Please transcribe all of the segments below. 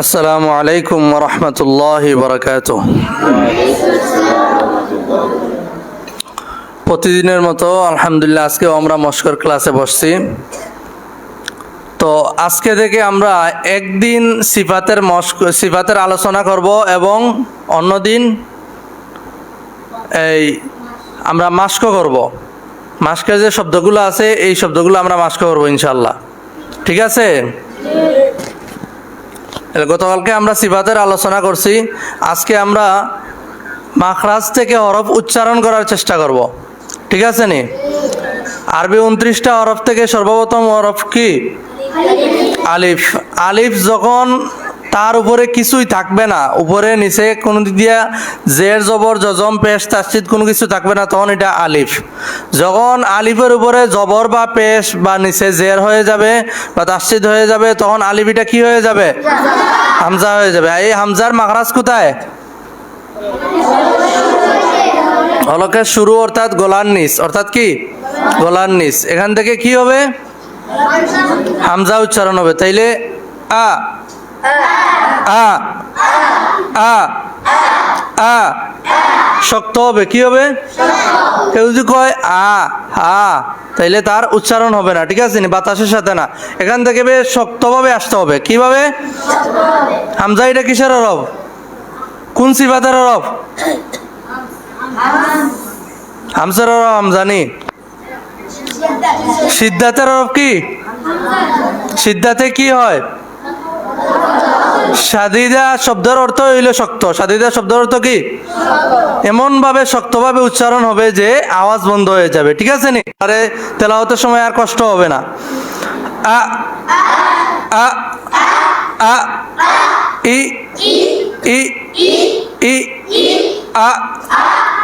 আসসালামু আলাইকুম রহমতুল্লাহ বরকাত প্রতিদিনের মতো আলহামদুলিল্লাহ আজকেও আমরা মস্কর ক্লাসে বসছি। তো আজকে থেকে আমরা একদিন সিফাতের মস্ক, সিফাতের আলোচনা করব এবং অন্যদিন এই আমরা মাস্ক করব। মাস্কের যে শব্দগুলো আছে, এই শব্দগুলো আমরা মাস্ক করব ইনশাল্লাহ ঠিক আছে? গতকালকে আমরা সিফাতের আলোচনা করছি। আজকে আমরা মাখরাজ থেকে হরফ উচ্চারণ করার চেষ্টা করব। ঠিক আছে নি? আরবি উনত্রিশটা হরফ থেকে সর্বপ্রথম হরফ কি? আলিফ। আলিফ যখন তার উপরে কিছুই থাকবে না। উপরে, নিচে, কোনো দিক দিয়া জের, জবর জজম পেশ তাসিদ কোনো কিছু থাকবে না, তখন এটা আলিফ। যখন আলিফের উপরে জবর বা পেশ বা নিচে জের হয়ে যাবে বা তাসিদ হয়ে যাবে, তখন আলিফ এটা কি হয়ে যাবে? হামজা হয়ে যাবে। এই হামজার মাখরাজ কোথায়? অলকের শুরু অর্থাৎ গোলার নিচ। অর্থাৎ কি? গোলার নিচ। এখান থেকে কি হবে? হামজা উচ্চারণ হবে। তাইলে আ শক্ত হবে, কি হবে? কেউ যদি কয়, আ আ, তাইলে তার উচ্চারণ হবে না, ঠিক আছে? বাতাসের সাথে না। এখান থেকে বেশ শক্তভাবে আসতে হবে, কীভাবে? হামজা, এটা কিসের অরব কোন সিফাতের অরব হামসার অরব হামজানি সিদ্ধাতের অরব কি? সিদ্ধাতে কি হয়? সাদিদা শব্দের অর্থ হইল শক্ত। সাদিদা শব্দের অর্থ কি? এমন ভাবে শক্তভাবে উচ্চারণ হবে যে আওয়াজ বন্ধ হয়ে যাবে। ঠিক আছে নি? আরে, তেলাওয়াতের সময় আর কষ্ট হবে না। আ আ আ, ই ই ই আ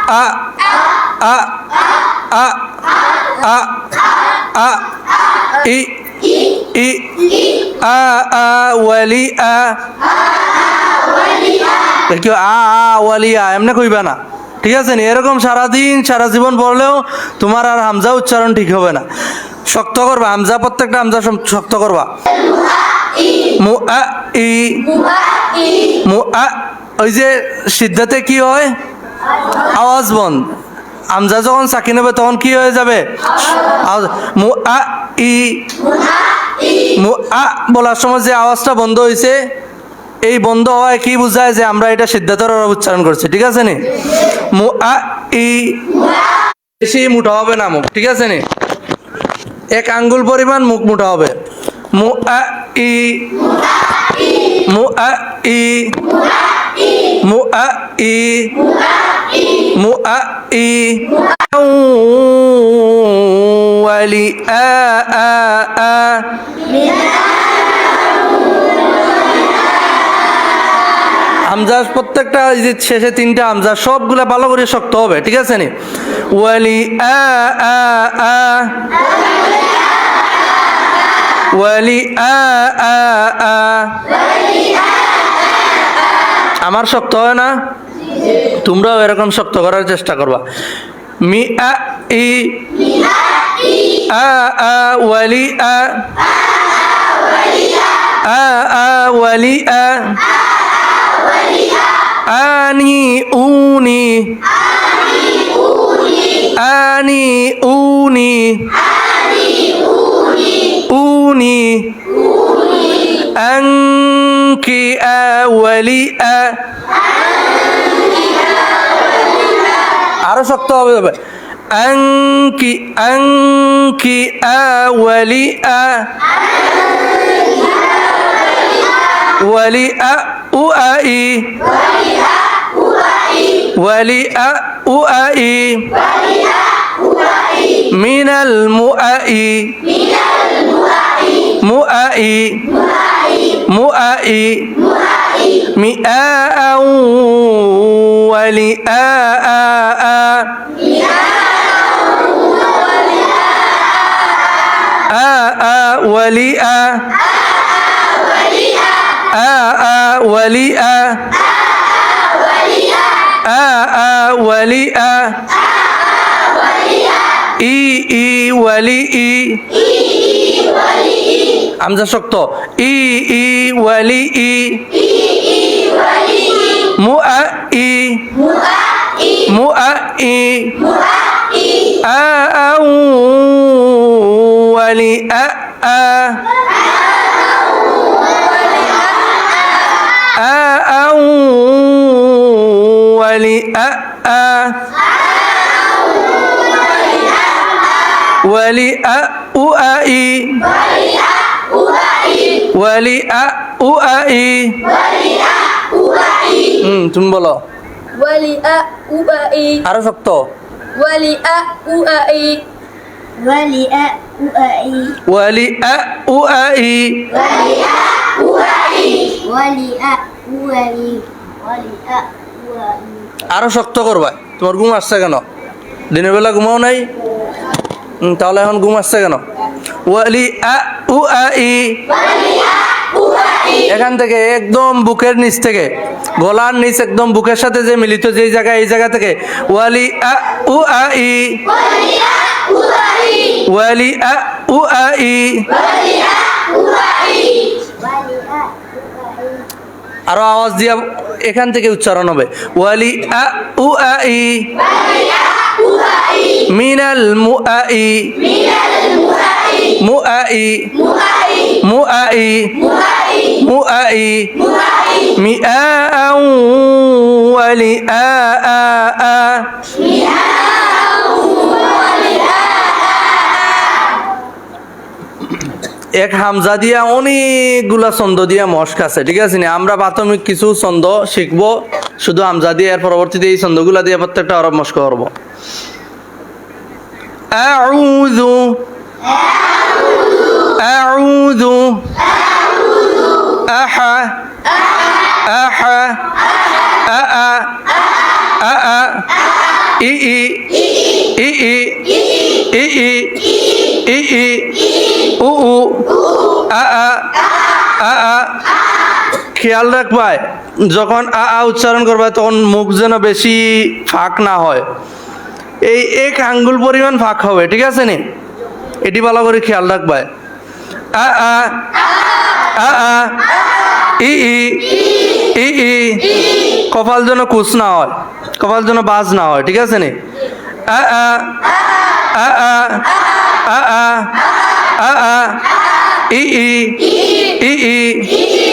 আ আ আ আ আ, ই আ আ, ওয়ালি, আ। কেউ আ আ, ওয়ালি, আ, এমনি কইবা না। ঠিক আছে এরকম সারাদিন, সারা জীবন পড়লেও তোমার আর হামজা উচ্চারণ ঠিক হবে না। শক্ত করবা, হামজা, প্রত্যেকটা হামজা শক্ত করবা। মু, আ, ই। মু, আ, ওই যে সিদ্ধাতে কি হয়? আওয়াজ বন্ধ। আমজা যখন সাকিন হবে, তখন কি হয়ে যাবে? আ ই আ বলার সময় যে আওয়াজটা বন্ধ হয়েছে এই বন্ধ হওয়ায় কি বোঝায় যে আমরা এটা সিদ্ধান্তর উচ্চারণ করছি, ঠিক আছে নি? মু আ ই, বেশি মুঠা হবে না মুখ, ঠিক আছে নি? এক আঙ্গুল পরিমাণ মুখ মুঠা হবে। মু আ ই মু আ ই মু আ ই মু আ ই ওয়ালি আ আ আ হামজা প্রত্যেকটা যে শেষে তিনটা আমজাজ সবগুলা ভালো করে শক্ত হবে ঠিক আছে নি ওয়ালি আ আ ওয়ালি আ আমার শক্ত হয় না তোমরাও এরকম শক্ত করার চেষ্টা করবা। মি আ ই আ আ ওয়ালি আ আ আ ওয়ালি আ আনি উনি আনি উনি উনি আংকি আওয়ালি আরও শক্ত হবে হবে আংকি আংকি আওয়ালি আ ওয়ালি আ উ আ ই ওয়ালি আ উ مئاء ولئاء. آء ولئاء. آء ولئاء. آء ولئاء. ই إي ওয়ালি ই عمزة শক্ত إي إي ওয়ালি إي মুআই মুআই আ আউ ওয়ালি আ আ أو ولأ ولأ أؤئي ولأ أؤئي ওয়ালি আ উ আ ই তুমি বলো। ওয়ালি আ উ আ ই আরও শক্ত। ওয়ালি আ উ আ ই ওয়ালি আ উ আ ই ওয়ালি আ উ আ ই ওয়ালি আ উ আ ই ওয়ালি আ উ আ ই ওয়ালি আ উ আ ই আরও শক্ত করবা। তোমার ঘুম আসছে কেন? দিনের বেলা ঘুমাও নাই? তাহলে এখন ঘুম আসছে কেন? ওয়ালি আ উ আ ই ওয়ালি আ এখান থেকে একদম বুকের নিচ থেকে গলার নিচ একদম বুকের সাথে যে মিলিত যে জায়গা এই জায়গা থেকে ওয়ালি আ উ আ ই ওয়ালি আ উ আ ই আরও আওয়াজ দিয়া এখান থেকে উচ্চারণ হবে ওয়ালি আ উ আ ই মিনাল মু আ ই মু আ ই মু আ ই মু আ ই মি আ আউ ওয়ালি আ আ আ এক হামজা দিয়া অনেকগুলা ছন্দ দিয়া মস্ক আছে ঠিক আছে নি আমরা প্রাথমিক কিছু ছন্দ শিখবো শুধু হামজা দিয়ে এর পরবর্তীতে এই ছন্দগুলা দিয়ে প্রত্যেকটা আরব মস্ক করবো أعوذ أعوذ أح أح أأ أأ إي إي إي إي إي إي إي উ উ আ আ আ আ খেয়াল রাখবাই যখন আ আ উচ্চারণ করবা তখন মুখ যেন বেশি ফাঁক না হয় এই এক আঙ্গুল পরিমাণ ফাঁক হবে ঠিক আছে নি এটি ভালো করে খেয়াল রাখবাই আ আ আ আ ই ই ই ই কপাল যেন কুচ না হয় কপাল যেন বাজ না হয় ঠিক আছে নি আ আ আ আ আ আ আ আ ই ই ই ই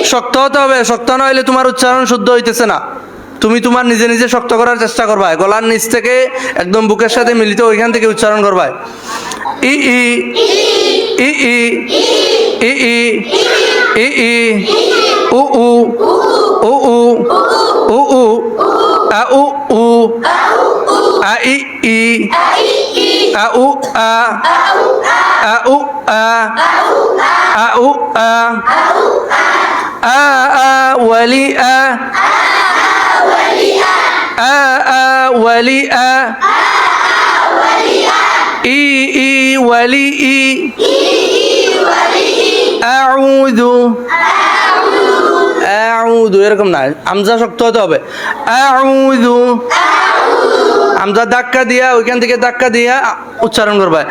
শক্ত হতে হবে শক্ত না হইলে তোমার উচ্চারণ শুদ্ধ হইতেছে না তুমি তোমার নিজে নিজে শক্ত করার চেষ্টা করবা গলার নিচ থেকে একদম বুকের সাথে মিলিত ওইখান থেকে উচ্চারণ করবা ই ই i i i uu. Uu. Uu. Au. U. Ai i au a au a au a a a wali a a a wali a a a wali a إي ولي أعوذ أعوذ এরকম না। আমজা শক্ত হতে হবে। أعوذ আমজা ধাক্কা দিয়া, ওইখান থেকে ধাক্কা দিয়া উচ্চারণ করবে।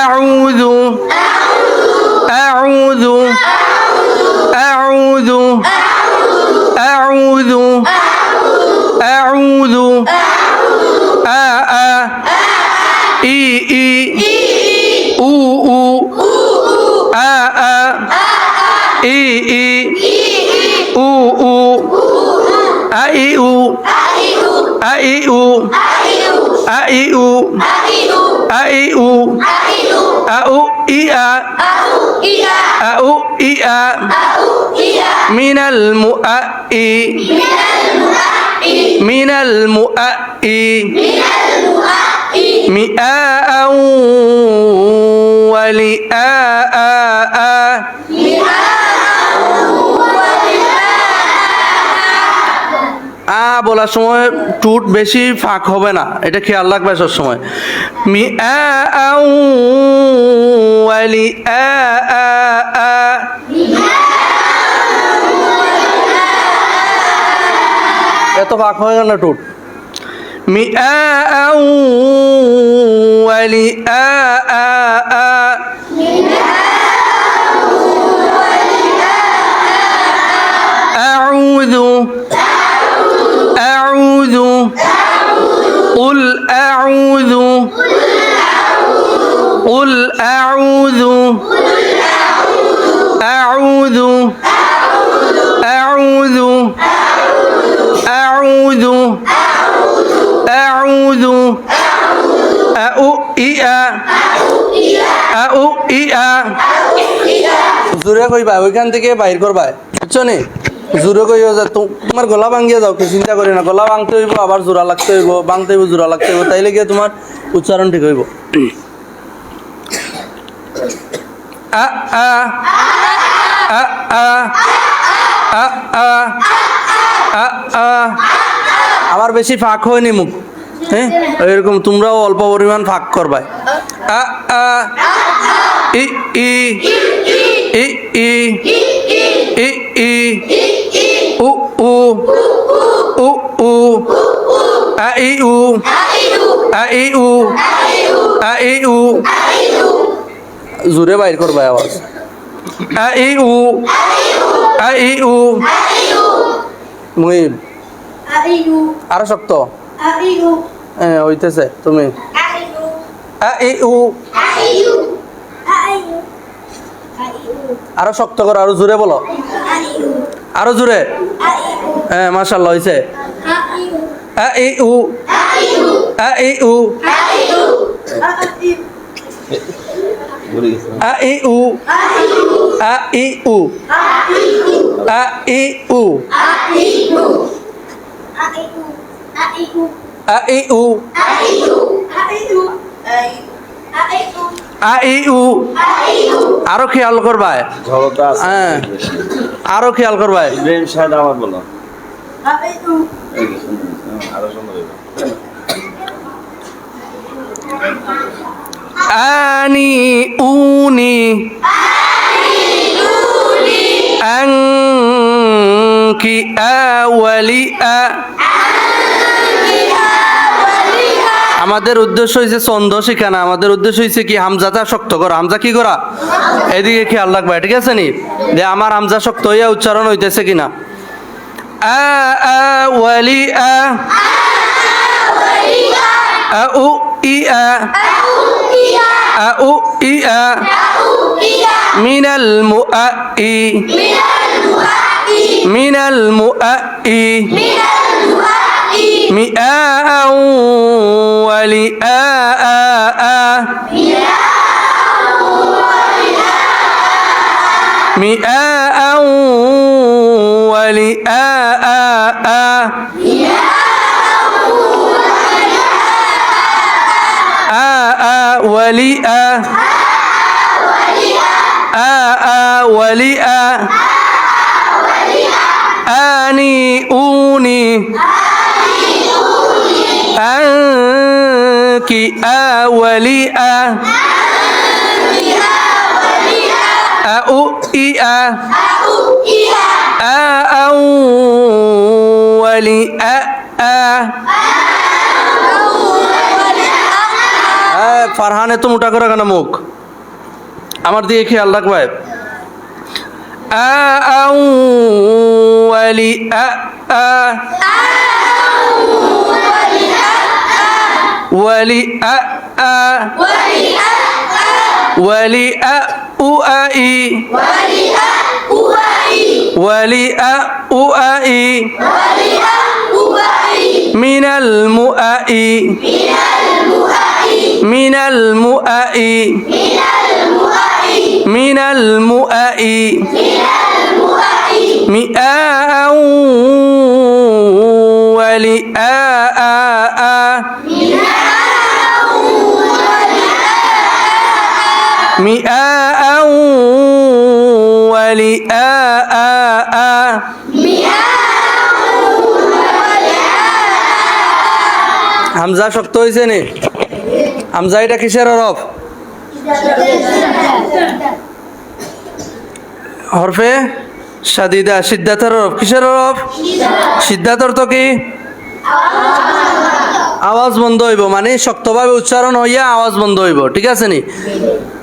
أعوذ أعوذ أعوذ أعوذ ই ই উ উ, আ আ, ই ই, উ উ, আ, ই, উ, আ, ই, উ, আ, ই, উ, আ, ই, উ, আ, উ, ই, আ আ, উ, ই, আ, মিনাল মুআই মিনাল মুআই মিআআ ওয়ালিআআ আ বলার সময় টুট বেশি ফাঁক হবে না, এটা খেয়াল রাখবে সব সময়। মি আ আউ ওয়ালি আ। আ আ এত ফাঁক হয়ে গেল না টুট। مئاء ولئاء. أعوذ أعوذ قل أعوذ قل أعوذ أعوذ أعوذ أعوذ আউযু আউইয়া আউইয়া জোরে কইবা ওইখান থেকে বাইর করবা বুঝছ নি জোরে কই যা তোমার গলা ভাঙিয়ে যাও চিন্তা করি না গলা ভাঙতে হইব আবার জোরা লাগতে হইব ভাঙতে হইব জোরা লাগতে হইব তাইলে গিয়ে তোমার উচ্চারণ ঠিক হইব আ আ আ আ আ আ আ আ আবার বেশি ফাঁক হয়নি মুখ। হ্যাঁ? এরকম তোমরাও অল্প পরিমাণ ফাঁক করবা আ আ, ই ই ই ই ই ই, উ উ উ উ, আ, ই, উ, আ, ই, উ, আ, ই, উ, জোরে বাইর করবা আওয়াজ। আ, ই, উ, আ, ই, উ আইউ আরও শক্ত হ্যাঁ হইতেছে তুমি আরও শক্ত করো আরও জোরে বলো আরও জোরে হ্যাঁ মার্শাল্লাহ উ আ ই উ আইউ আইউ আরও খেয়াল করবা হ্যাঁ। আরও খেয়াল করবা ইব্রাহিম সাহেব আবার বলো। আরও আনি উনি। আনি উনি। আং আমাদের উদ্দেশ্য হয়েছে ছন্দ শিখানা। আমাদের উদ্দেশ্য হয়েছে কি হামজাটা শক্ত করা। হামজা কি করা? এদিকে খেয়াল রাখবা, ঠিক আছে নি? যে আমার হামজা শক্ত হইয়া উচ্চারণ হইতেছে কিনা? ওয়ালি ই আ। আ ই মিনাল মুআই من المؤئي من المؤأ مئاء ولئاء مئاء ولئاء آآ ولئاء ولئاء ই আ আউয়ালি আ আ হ্যাঁ, ফারহান এত মোটা করে কেন মুখ? আমার দিকে খেয়াল রাখবে। آء ولأأ ولأأ ولأؤأي من المؤئي من المؤئي من المؤأي من المؤأ مئاء ولئاء مئاء ولئاء হামজা শক্ত হয়েছে নে হামজা এটা কিসের অরফ হরফে সাদিদা, সিদ্ধাতের হরফ। কিসের হরফ? সিদ্ধাত অর্থ কি? আওয়াজ বন্ধ হইব মানে শক্তভাবে উচ্চারণ হইয়া আওয়াজ বন্ধ হইব, ঠিক আছে নি?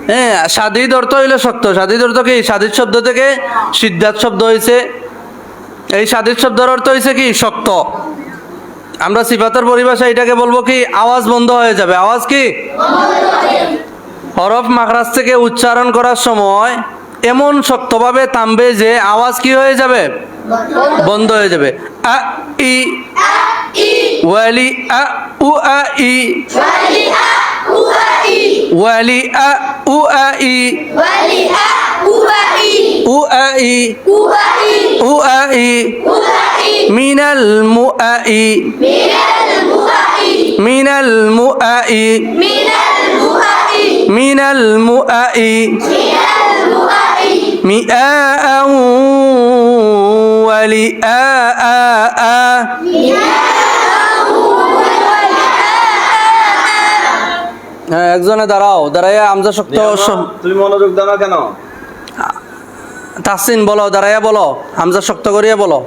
হ্যাঁ সাদিদ অর্থ হইলে শক্ত। সাদিদ অর্থ কি? সাদিদ শব্দ থেকে সিদ্ধার্থ শব্দ হয়েছে এই সাদিদ শব্দের অর্থ হয়েছে কি? শক্ত। আমরা সিফাতের পরিভাষা এটাকে বলব কি? আওয়াজ বন্ধ হয়ে যাবে। আওয়াজ কি? হরফ মাখরাজ থেকে উচ্চারণ করার সময় এমন শক্তভাবে থামবে যে আওয়াজ কি হয়ে যাবে? বন্ধ হয়ে যাবে। আ, ই, ওয়ালি, আ, উ, আ, ই, ওয়ালি, আ, উ, আ, ই, উ, আ, ই, উ, আ, ই, মিনাল মু, আ, ই, মিনাল মু মিনাল আ ই মিআআ ওয়ালিআআ হ্যাঁ একজনে দাঁড়াও দাঁড়াইয়া আমজা শক্ত তুমি মনোযোগ দাও না কেন? তাসিন বলো দাঁড়াইয়া বলো হামজা শক্ত করিয়া বলো।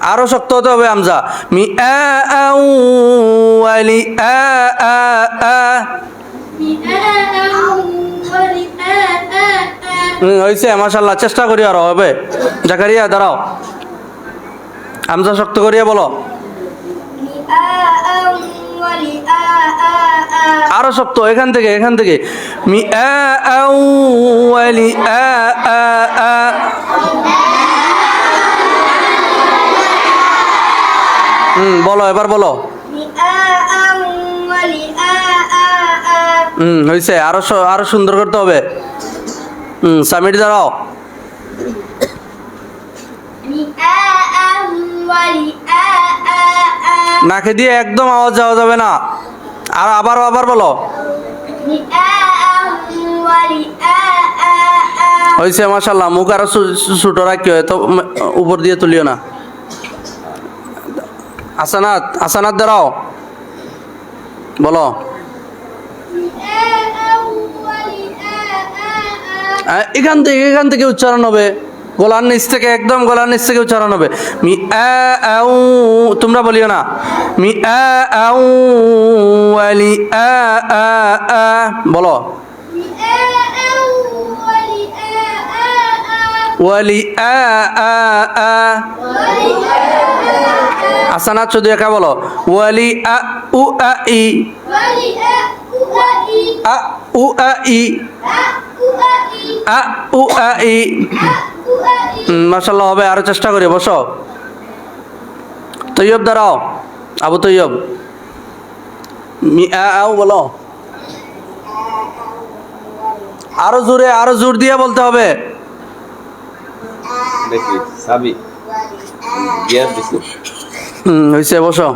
আরও শক্ত হতে হবে আমজা মি আলি হয়েছে মাসাল্লাহ চেষ্টা করি আরও, হবে। জাকারিয়া, দাঁড়াও। আমজা শক্ত করিয়া বলো। আরও শক্ত, এখান থেকে এখান থেকে। মি আ আ হুম, বলো, এবার বলো। হুম হয়েছে আরও আরও সুন্দর করতে হবে। হুম সামিট দাঁড়াও। নাকে দিয়ে একদম আওয়াজ যাওয়া যাবে না। আর আবার আবার বলো। হয়েছে মাসাল্লাহ মুখ আরও ছোট রাখি এত উপর দিয়ে তুলিও না। আসানাত আসানাত দাঁড়াও। বলো। এখান থেকে এখান থেকে উচ্চারণ হবে। গলার নিচ থেকে, একদম গলার নিচ থেকে উচ্চারণ হবে। মি আউ তোমরা বলিও না। মি আউ আলি আ বলো। ওয়ালি আ আ আ। আচ্ছা, আসানাত শুধু একা বলো। ওয়ালি আ, উ, আ, ই। আ, উ, আ, ই। আ, উ, আ, ই। মাসাল্লাহ হবে। আরও চেষ্টা করে, বসো। তৈয়ব, দাঁড়াও। আবু তৈয়ব। আও বলো। আরও জোরে, আরও জোর দিয়ে বলতে হবে। দেখি সাবি গিয়ার দিছি। হইছে, বসো।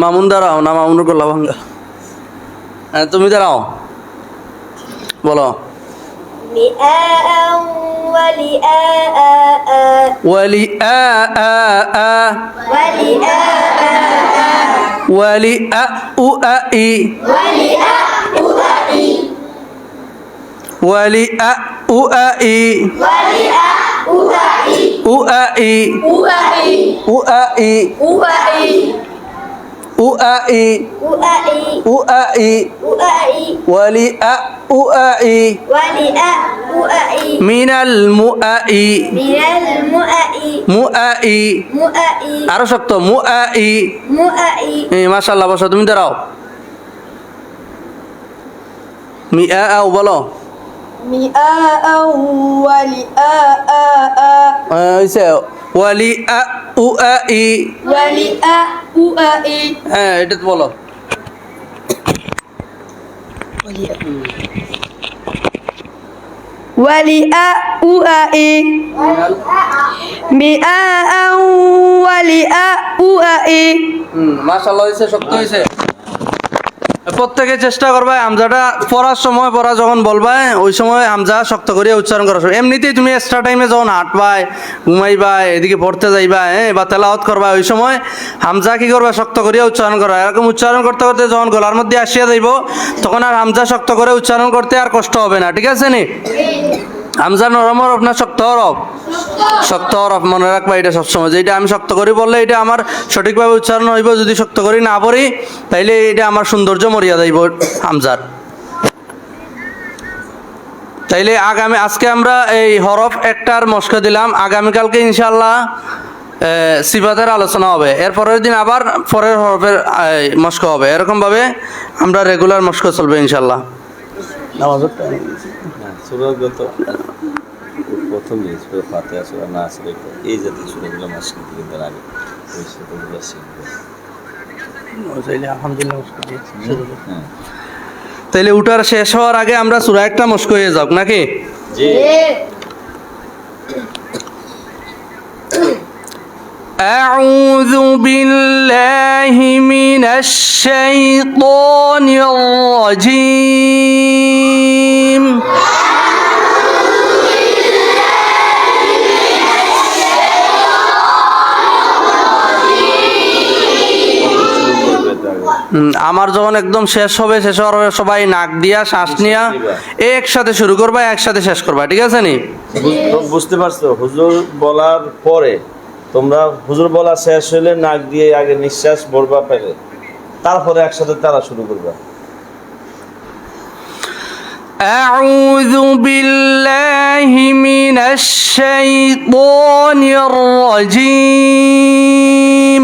মামুন দাঁড়াও, না মামুন গোলা ভাঙ্গা হ্যাঁ তুমি দাঁড়াও। বলো। ওয়ালি আ আ আ। ওয়ালি আ আ ওয়ালি আ উ, আ, ই। ওয়ালি আ উ আ ই أولئي উ আ ই أولئي ওয়ালি আ উ আ ই ولئاء أولئي মিনাল মু আ ই من المؤئي মু আ ই مؤئي আরো শক্ত মু আ ই مؤئي এই মাশাল্লাহ বসো তুমি দাঁড়াও মি আ আও বলো হ্যাঁ এটা তো বলো ولئاء أولئي مئاء ولئاء أولئي হুম মাশাল্লাহ হয়েছে শক্ত হয়েছে প্রত্যেকে চেষ্টা করবা আমজাটা পড়ার সময়, পড়া যখন বলবাই ওই সময় আমজা শক্ত করে উচ্চারণ করা। এমনিতেই তুমি এক্সট্রা টাইমে যখন হাঁটবাই ঘুমাইবা এদিকে পড়তে যাইবা হ্যাঁ বা তেলাওত করবা ওই সময় হামজা কি করবা? শক্ত করে উচ্চারণ করা। এরকম উচ্চারণ করতে করতে যখন গলার মধ্যে আসিয়া যাইব, তখন আর হামজা শক্ত করে উচ্চারণ করতে আর কষ্ট হবে না, ঠিক আছে নি? হামজা নরম হরফ না শক্ত হরফ? শক্ত হরফ, মনে রাখবা এটা সবসময়। যে যেটা আমি শক্ত করি বললে এটা আমার সঠিকভাবে উচ্চারণ হইব। যদি শক্ত করি না পড়ি, তাইলে এটা আমার সৌন্দর্য মরিয়া যাইব হামজার। তাইলে আগামী, আজকে আমরা এই হরফ একটার মস্ক দিলাম। আগামীকালকে ইনশাল্লাহ সিফাতের আলোচনা হবে। এর পরের দিন আবার পরের হরফের মস্ক হবে। এরকমভাবে আমরা রেগুলার মস্ক চলবে ইনশাল্লাহ সুরগত প্রথম যে সুরা ফাতিহা সুরা নাস রেখে এই জাতীয় সুরাগুলো মাস কিন্তু কিন্তু আগে ওই সুরাগুলো শিখবে হ্যাঁ তাইলে উঠার শেষ হওয়ার আগে আমরা সুরা একটা মস্ক হয়ে যাক নাকি জি أعوذ بالله من الشيطان الرجيم আমার যখন একদম শেষ হবে শেষ হওয়ার পরে সবাই নাক দিয়া শ্বাস নিয়া একসাথে শুরু করবা একসাথে শেষ করবা ঠিক আছে নি বুঝ- তো বুঝতে পারছো হুজুর বলার পরে তোমরা হুজুর বলা শেষ হলে নাক দিয়ে আগে নিঃশ্বাস ভরবা পেলে তারপরে একসাথে তারা শুরু করবা أعوذ بالله من الشيطان الرجيم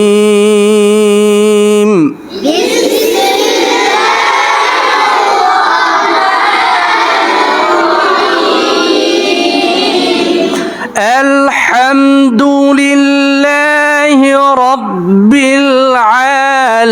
رب العالمين.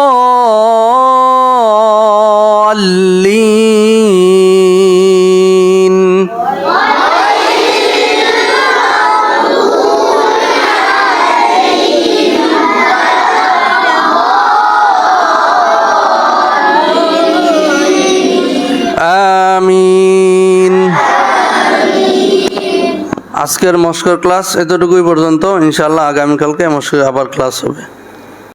আজকের মস্কর ক্লাস এতটুকুই পর্যন্ত। ইনশাল্লাহ আগামীকালকে মস্কর আবার ক্লাস হবে।